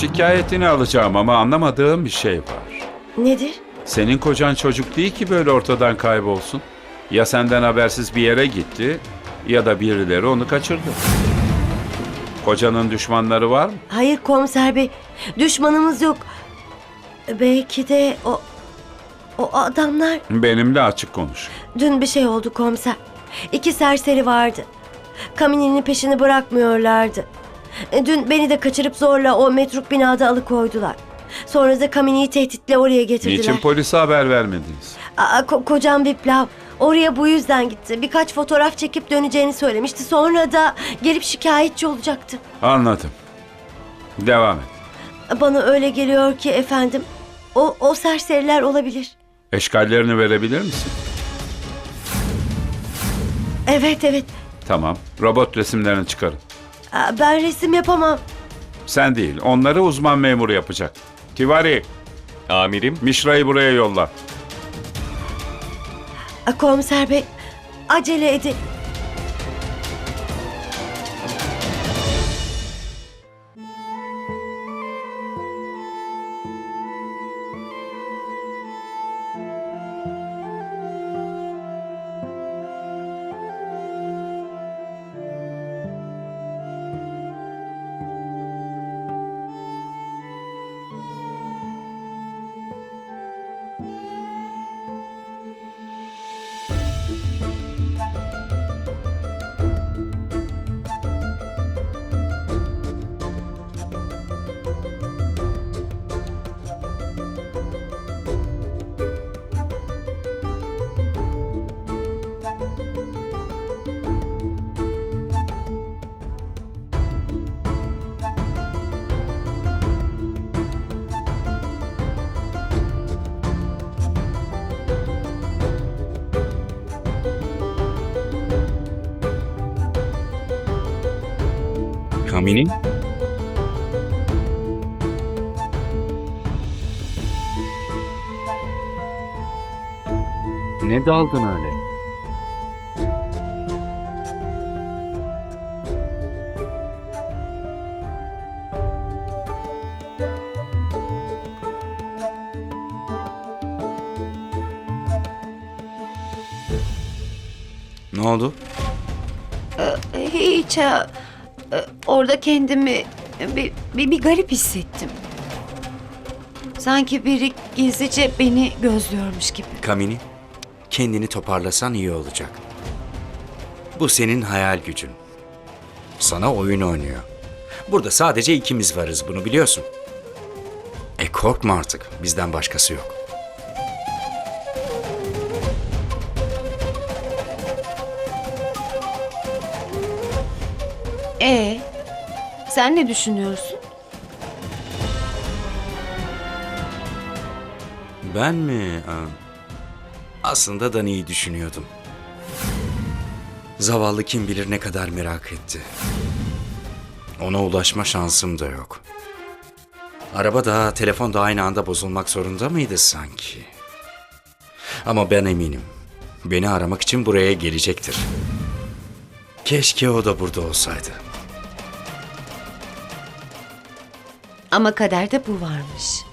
Şikayetini alacağım ama anlamadığım bir şey var. Nedir? Senin kocan çocuk değil ki böyle ortadan kaybolsun. Ya senden habersiz bir yere gitti ya da birileri onu kaçırdı. Kocanın düşmanları var mı? Hayır komiser bey. Düşmanımız yok. Belki de o... O adamlar... Benimle açık konuş. Dün bir şey oldu komiser. İki serseri vardı. Kamini'nin peşini bırakmıyorlardı. E, Dün beni de kaçırıp zorla o metruk binada alıkoydular. Sonra da Kamini'yi tehditle oraya getirdiler. Niçin polise haber vermediniz? Aa, ko- kocam Viplav oraya bu yüzden gitti. Birkaç fotoğraf çekip döneceğini söylemişti. Sonra da gelip şikayetçi olacaktı. Anladım. Devam et. Bana öyle geliyor ki efendim o, o serseriler olabilir. Eşkallerini verebilir misin? Evet evet Tamam. Robot resimlerini çıkarın. Aa, ben resim yapamam. Sen değil, onları uzman memuru yapacak. Tivari, Amirim, Mişra'yı buraya yolla. Aa, Komiser bey acele edin. Kamini? Ne daldın öyle? Ne oldu? Hiç ha, e, orada kendimi bir, bir, bir garip hissettim. Sanki biri gizlice beni gözlüyormuş gibi. Kamini, kendini toparlasan iyi olacak. Bu senin hayal gücün. Sana oyun oynuyor. Burada sadece ikimiz varız bunu biliyorsun. E korkma artık. Bizden başkası yok. E sen ne düşünüyorsun? Ben mi? Ha. Aslında Dani'yi düşünüyordum. Zavallı kim bilir ne kadar merak etti. Ona ulaşma şansım da yok. Araba da telefon da aynı anda bozulmak zorunda mıydı sanki? Ama ben eminim. Beni aramak için buraya gelecektir. Keşke o da burada olsaydı. Ama kaderde bu varmış.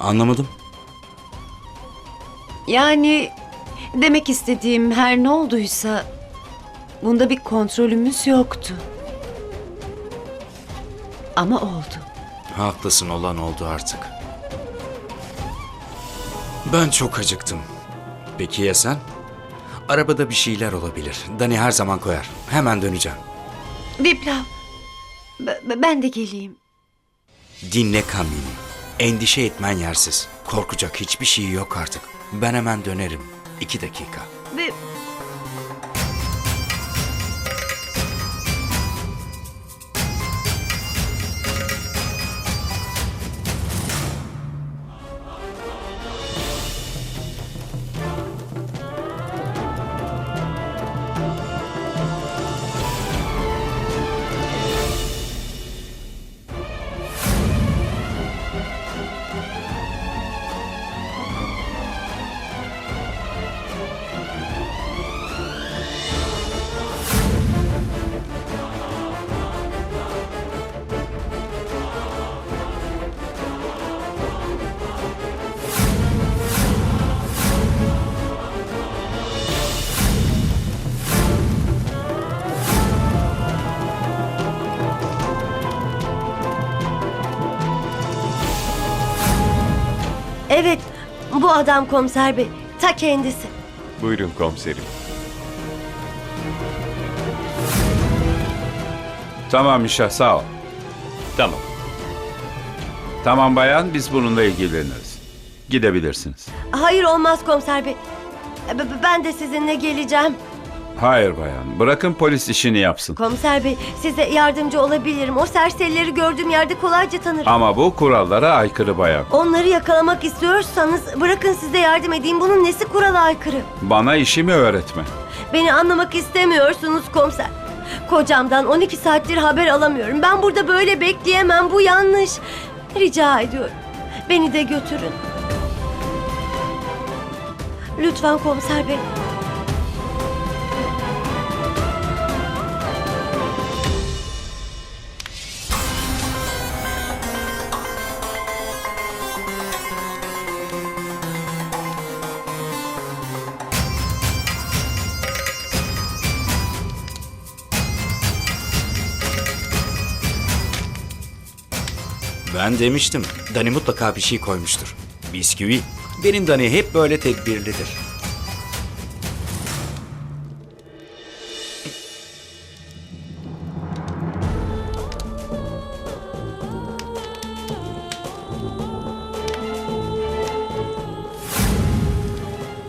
Anlamadım. Yani demek istediğim her ne olduysa bunda bir kontrolümüz yoktu. Ama oldu. Haklısın olan oldu artık. Ben çok acıktım. Peki ya sen? Arabada bir şeyler olabilir. Dani her zaman koyar. Hemen döneceğim. Viplav, b- ben de geleyim. Dinle Kamini. Endişe etmen yersiz. Korkacak hiçbir şey yok artık. Ben hemen dönerim. İki dakika. Ve adam komiser bey. Ta kendisi. Buyurun komiserim. Tamam Mişa sağ ol. Tamam. Tamam bayan biz bununla ilgileniriz. Gidebilirsiniz. Hayır olmaz komiser bey. B- b- Ben de sizinle geleceğim. Hayır bayan bırakın polis işini yapsın. Komiser bey size yardımcı olabilirim. O serserileri gördüğüm yerde kolayca tanırım. Ama bu kurallara aykırı bayan. Onları yakalamak istiyorsanız bırakın size yardım edeyim. Bunun nesi kurala aykırı? Bana işimi öğretme. Beni anlamak istemiyorsunuz komiser. Kocamdan 12 saattir haber alamıyorum. Ben burada böyle bekleyemem. Bu yanlış. Rica ediyorum. Beni de götürün. Lütfen komiser bey. Ben demiştim. Dani mutlaka bir şey koymuştur. Bisküvi. Benim Dani hep böyle tedbirlidir.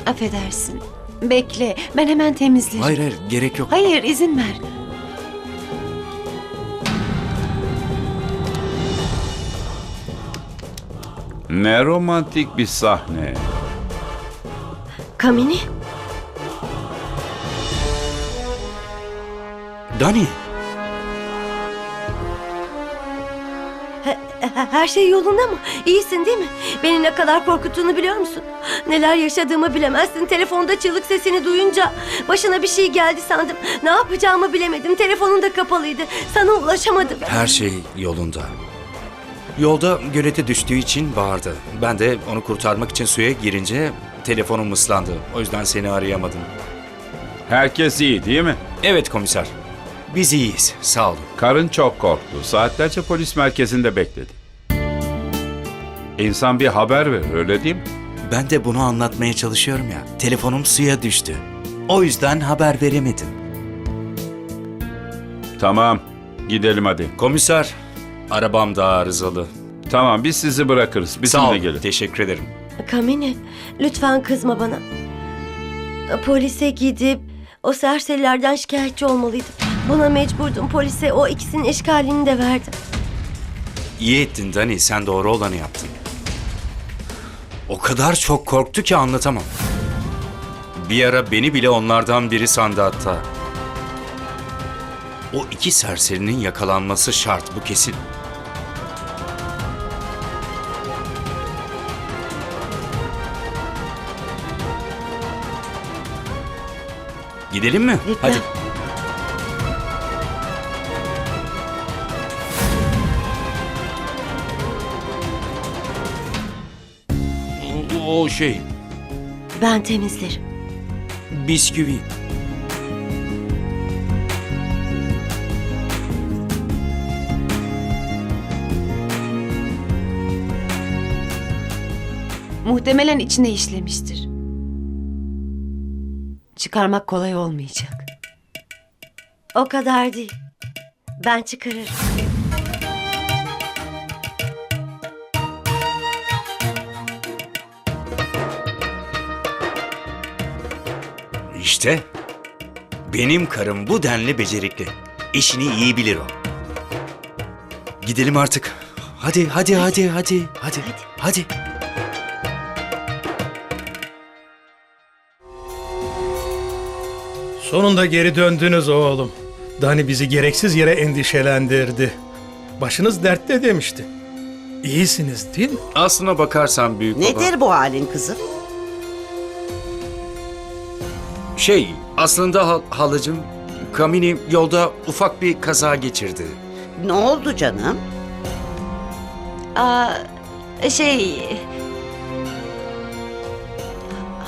Affedersin. Bekle. Ben hemen temizlerim. Hayır hayır gerek yok. Hayır izin ver. Ne romantik bir sahne. Kamini. Dani. he- Her şey yolunda mı? İyisin değil mi? Beni ne kadar korkuttuğunu biliyor musun? Neler yaşadığımı bilemezsin. Telefonda çığlık sesini duyunca başına bir şey geldi sandım. Ne yapacağımı bilemedim. Telefonun da kapalıydı. Sana ulaşamadım. Her şey yolunda. Yolda gölete düştüğü için bağırdı. Ben de onu kurtarmak için suya girince telefonum ıslandı. O yüzden seni arayamadım. Herkes iyi değil mi? Evet komiser. Biz iyiyiz. Sağ olun. Karın çok korktu. Saatlerce polis merkezinde bekledi. İnsan bir haber verir öyle değil mi? Ben de bunu anlatmaya çalışıyorum ya. Telefonum suya düştü. O yüzden haber veremedim. Tamam gidelim hadi. Komiser, arabam da arızalı. Tamam biz sizi bırakırız. Sağ Bizimle olun. gelin. Teşekkür ederim. Kamini, lütfen kızma bana. Polise gidip o serserilerden şikayetçi olmalıydım. Buna mecburdum. Polise o ikisinin eşkalini de verdim. İyi ettin Dani. Sen doğru olanı yaptın. O kadar çok korktu ki anlatamam. Bir ara beni bile onlardan biri sandı hatta. O iki serserinin yakalanması şart bu kesin. Gidelim mi? Lütfen. Hadi. O- O şey, Ben temizlerim. bisküvi. Muhtemelen içine işlemiştir. Çıkarmak kolay olmayacak. O kadar değil. Ben çıkarırım. İşte benim karım bu denli becerikli. İşini iyi bilir o. Gidelim artık. Hadi hadi hadi hadi hadi hadi. Sonunda geri döndünüz oğlum. Dani bizi gereksiz yere endişelendirdi. Başınız dertte demişti. İyisiniz değil mi? Aslına bakarsan büyük baba. Nedir bu halin kızım? Şey aslında hal- halacığım Kamini yolda ufak bir kaza geçirdi. Ne oldu canım? Aa, şey...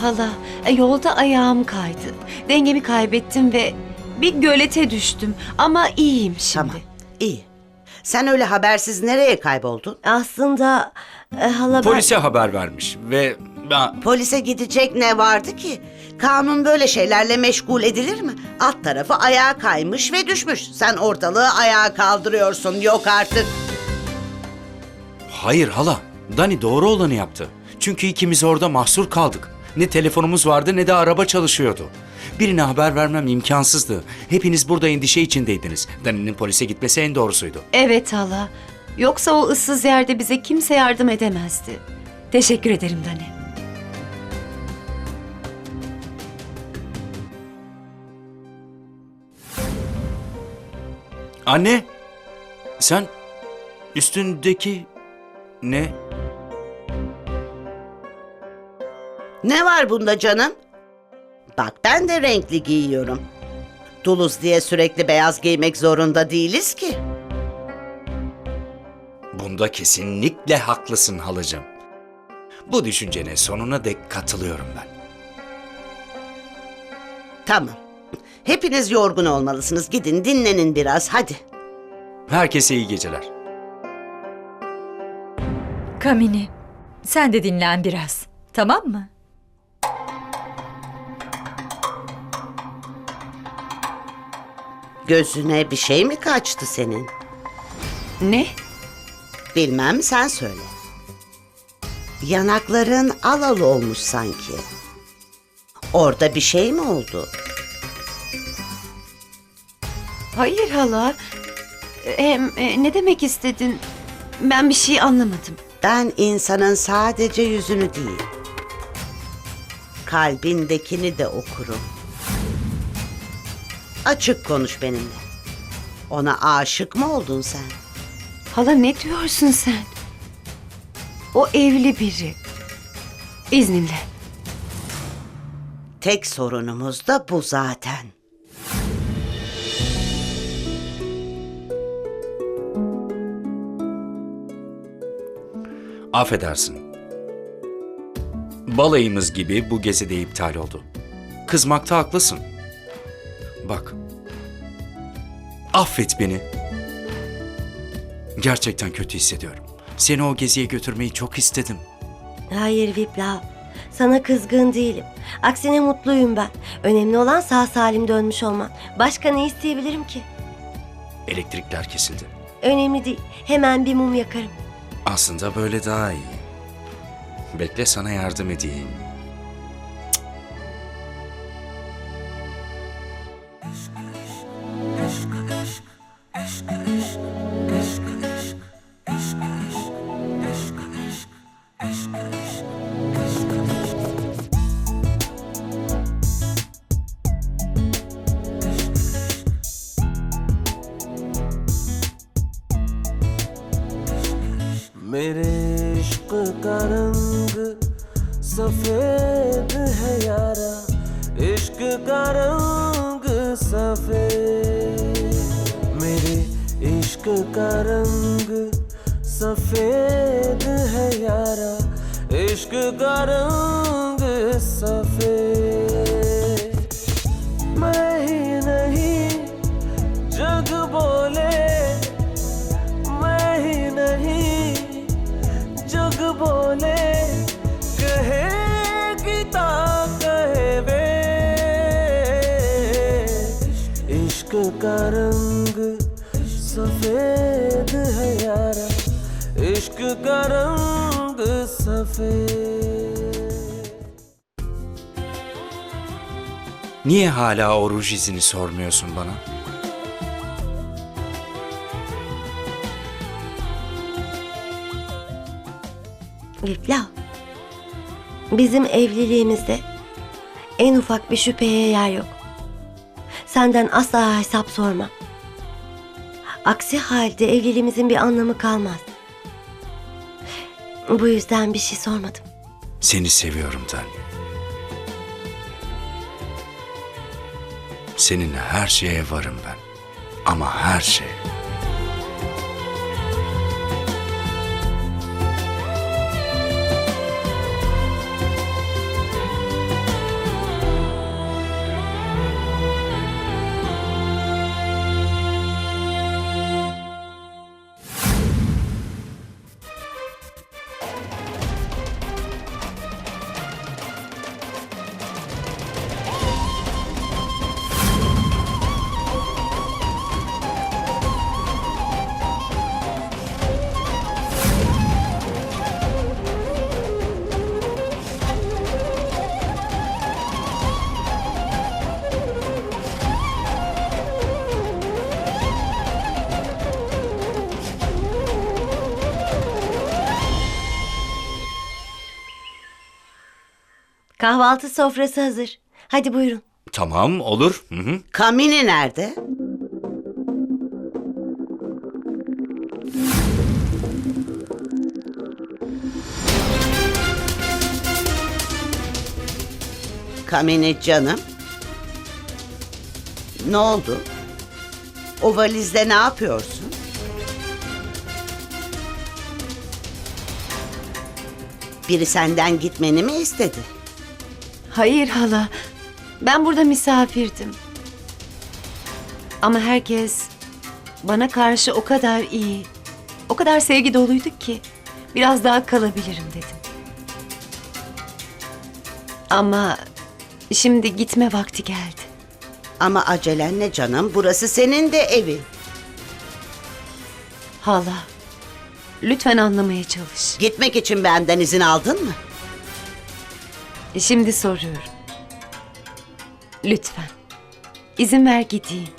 Hala, e, yolda ayağım kaydı. Dengemi kaybettim ve bir gölete düştüm. Ama iyiyim şimdi. Tamam, iyi. Sen öyle habersiz nereye kayboldun? Aslında E, hala ben... Polise haber vermiş ve ben... Polise gidecek ne vardı ki? Kanun böyle şeylerle meşgul edilir mi? Alt tarafı ayağa kaymış ve düşmüş. Sen ortalığı ayağa kaldırıyorsun. Yok artık. Hayır hala. Dani doğru olanı yaptı. Çünkü ikimiz orada mahsur kaldık. Ne telefonumuz vardı ne de araba çalışıyordu. Birine haber vermem imkansızdı. Hepiniz burada endişe içindeydiniz. Dani'nin polise gitmesi en doğrusuydu. Evet hala. Yoksa o ıssız yerde bize kimse yardım edemezdi. Teşekkür ederim Dani. Anne! Sen üstündeki ne? Ne var bunda canım? Bak ben de renkli giyiyorum. Duluz diye sürekli beyaz giymek zorunda değiliz ki. Bunda kesinlikle haklısın halacığım. Bu düşüncene sonuna dek katılıyorum ben. Tamam. Hepiniz yorgun olmalısınız. Gidin dinlenin biraz hadi. Herkese iyi geceler. Kamini, sen de dinlen biraz. Tamam mı? Gözüne bir şey mi kaçtı senin? Ne? Bilmem sen söyle. Yanakların al al olmuş sanki. Orada bir şey mi oldu? Hayır hala. Hem e, ne demek istedin? Ben bir şey anlamadım. Ben insanın sadece yüzünü değil, kalbindekini de okurum. Açık konuş benimle. Ona aşık mı oldun sen? Hala ne diyorsun sen? O evli biri. İzninle. Tek sorunumuz da bu zaten. Affedersin. Balayımız gibi bu gezi de iptal oldu. Kızmakta haklısın. Bak. Affet beni. Gerçekten kötü hissediyorum. Seni o geziye götürmeyi çok istedim. Hayır Viplav. Sana kızgın değilim. Aksine mutluyum ben. Önemli olan sağ salim dönmüş olman. Başka ne isteyebilirim ki? Elektrikler kesildi. Önemli değil. Hemen bir mum yakarım. Aslında böyle daha iyi. Bekle sana yardım edeyim. सफ़ेद है यारा इश्क का रंग सफ़ेद। इश्क का रंग सफेद Niye hala o ruj izini sormuyorsun bana? Viplav. Bizim evliliğimizde en ufak bir şüpheye yer yok. Senden asla hesap sormam. Aksi halde evliliğimizin bir anlamı kalmaz. Bu yüzden bir şey sormadım. Seni seviyorum Tanya. Seninle her şeye varım ben. Ama her şeye. Kahvaltı sofrası hazır. Hadi buyurun. Tamam olur. Hı hı. Kamini nerede? Kamini canım. Ne oldu? O valizde ne yapıyorsun? Biri senden gitmeni mi istedi? Hayır hala. Ben burada misafirdim. Ama herkes bana karşı o kadar iyi, o kadar sevgi doluydu ki biraz daha kalabilirim dedim. Ama şimdi gitme vakti geldi. Ama acelen ne canım? Burası senin de evin. Hala, lütfen anlamaya çalış. Gitmek için benden izin aldın mı? Şimdi soruyorum. Lütfen. İzin ver gideyim.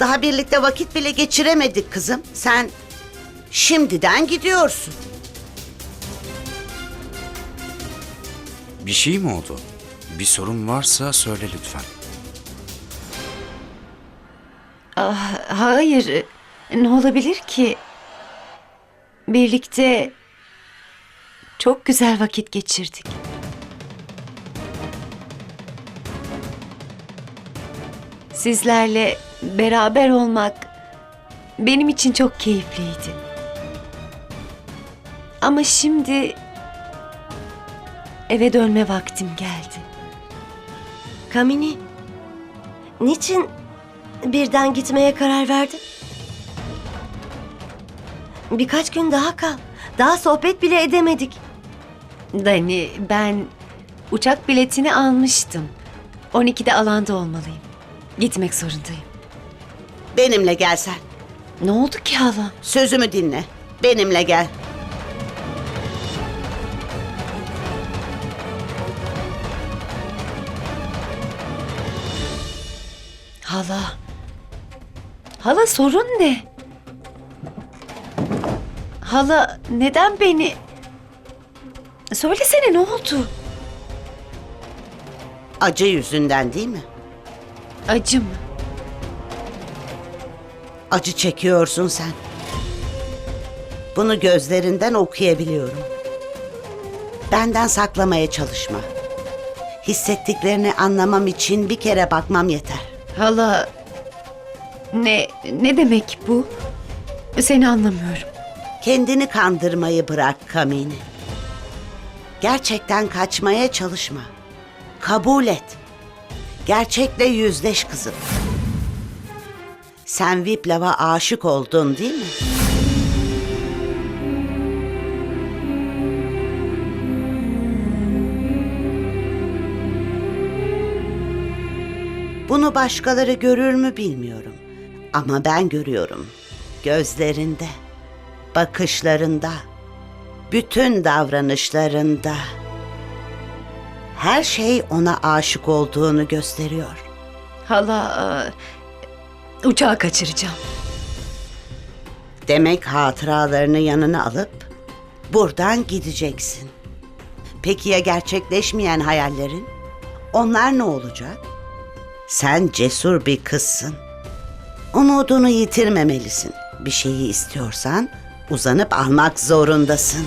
Daha birlikte vakit bile geçiremedik kızım. Sen şimdiden gidiyorsun. Bir şey mi oldu? Bir sorun varsa söyle lütfen. Ah, hayır. Ne olabilir ki? Birlikte çok güzel vakit geçirdik. Sizlerle beraber olmak benim için çok keyifliydi. Ama şimdi eve dönme vaktim geldi. Kamini, niçin birden gitmeye karar verdin? Birkaç gün daha kal. Daha sohbet bile edemedik. Dani, ben uçak biletini almıştım. 12'de alanda olmalıyım. Gitmek zorundayım. Benimle gel sen. Ne oldu ki hala? Sözümü dinle. Benimle gel. Hala. Hala sorun ne? Hala neden beni... Söylesene ne oldu? Acı yüzünden değil mi? Acı mı? Acı çekiyorsun sen. Bunu gözlerinden okuyabiliyorum. Benden saklamaya çalışma. Hissettiklerini anlamam için bir kere bakmam yeter. Hala... Ne, ne demek bu? Seni anlamıyorum. Kendini kandırmayı bırak Kamini. Gerçekten kaçmaya çalışma. Kabul et. Gerçekle yüzleş kızım. Sen Viplav'a aşık oldun değil mi? Bunu başkaları görür mü bilmiyorum. Ama ben görüyorum. Gözlerinde, bakışlarında, bütün davranışlarında. Her şey ona aşık olduğunu gösteriyor. Hala... e, Uçağı kaçıracağım. Demek hatıralarını yanına alıp buradan gideceksin. Peki ya gerçekleşmeyen hayallerin? Onlar ne olacak? Sen cesur bir kızsın. Umudunu yitirmemelisin. Bir şeyi istiyorsan uzanıp almak zorundasın.